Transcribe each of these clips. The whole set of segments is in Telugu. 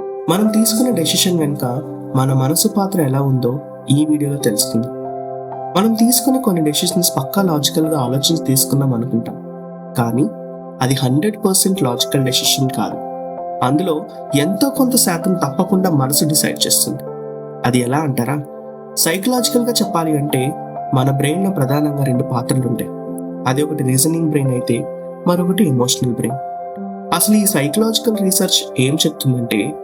మనం తీసుకునే డెసిషన్ వెనుక మన మనసు పాత్ర ఎలా ఉందో ఈ వీడియోలో తెలుస్తుంది మనం తీసుకునే కొన్ని డెసిషన్స్ పక్కా లాజికల్గా ఆలోచించి తీసుకున్నాం అనుకుంటాం. కానీ అది హండ్రెడ్ పర్సెంట్ లాజికల్ డెసిషన్ కాదు. అందులో ఎంతో కొంత శాతం తప్పకుండా మనసు డిసైడ్ చేస్తుంది. అది ఎలా అంటారా? సైకలాజికల్గా చెప్పాలి అంటే మన బ్రెయిన్లో ప్రధానంగా రెండు పాత్రలు ఉంటాయి. అది ఒకటి రీజనింగ్ బ్రెయిన్ అయితే మరొకటి ఎమోషనల్ బ్రెయిన్ అసలు ఈ సైకలాజికల్ రీసెర్చ్ ఏం చెప్తుందంటే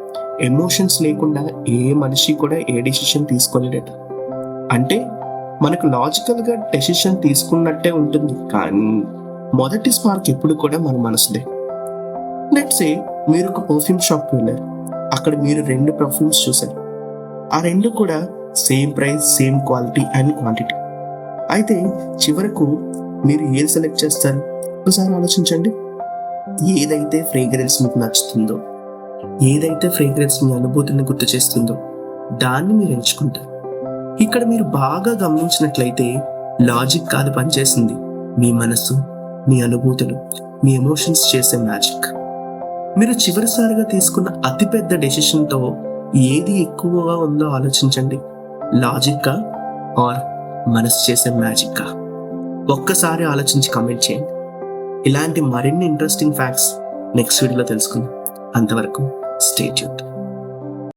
ఎమోషన్స్ లేకుండా ఏ మనిషి కూడా ఏ డెసిషన్ తీసుకోలేడట. అంటే మనకు లాజికల్గా డెసిషన్ తీసుకున్నట్టే ఉంటుంది. కానీ మొదటి స్పార్క్ ఎప్పుడు కూడా మన మనసుదే. లెట్సే మీరు ఒక పర్ఫ్యూమ్ షాప్కి వెళ్ళారు. అక్కడ మీరు రెండు పర్ఫ్యూమ్స్ చూసారు ఆ రెండు కూడా same price same quality and quantity అయితే చివరకు మీరు ఏది సెలెక్ట్ చేస్తారు? ఒకసారి ఆలోచించండి. ఏదైతే ఫ్రేగ్రెన్స్ మీకు నచ్చుతుందో ఏదైతే ఫ్రేగ్రెన్స్ మీ అనుభూతిని గుర్తు చేస్తుందో దాన్ని మీరు ఎంచుకుంటారు. ఇక్కడ మీరు బాగా గమనించినట్లయితే లాజిక్ కాదు పనిచేసింది. మీ మనసు మీ అనుభూతులు మీ ఎమోషన్స్ చేసే మ్యాజిక్ మీరు చివరిసారిగా తీసుకున్న అతిపెద్ద డెసిషన్తో ఏది ఎక్కువగా ఉందో ఆలోచించండి. లాజిక్కా ఆర్ మనసు చేసే మ్యాజిక్కా ఒక్కసారి ఆలోచించి కమెంట్ చేయండి. ఇలాంటి మరిన్ని ఇంట్రెస్టింగ్ ఫ్యాక్ట్స్ నెక్స్ట్ వీడియోలో తెలుసుకుందాం. అంతవరకు Stay tuned.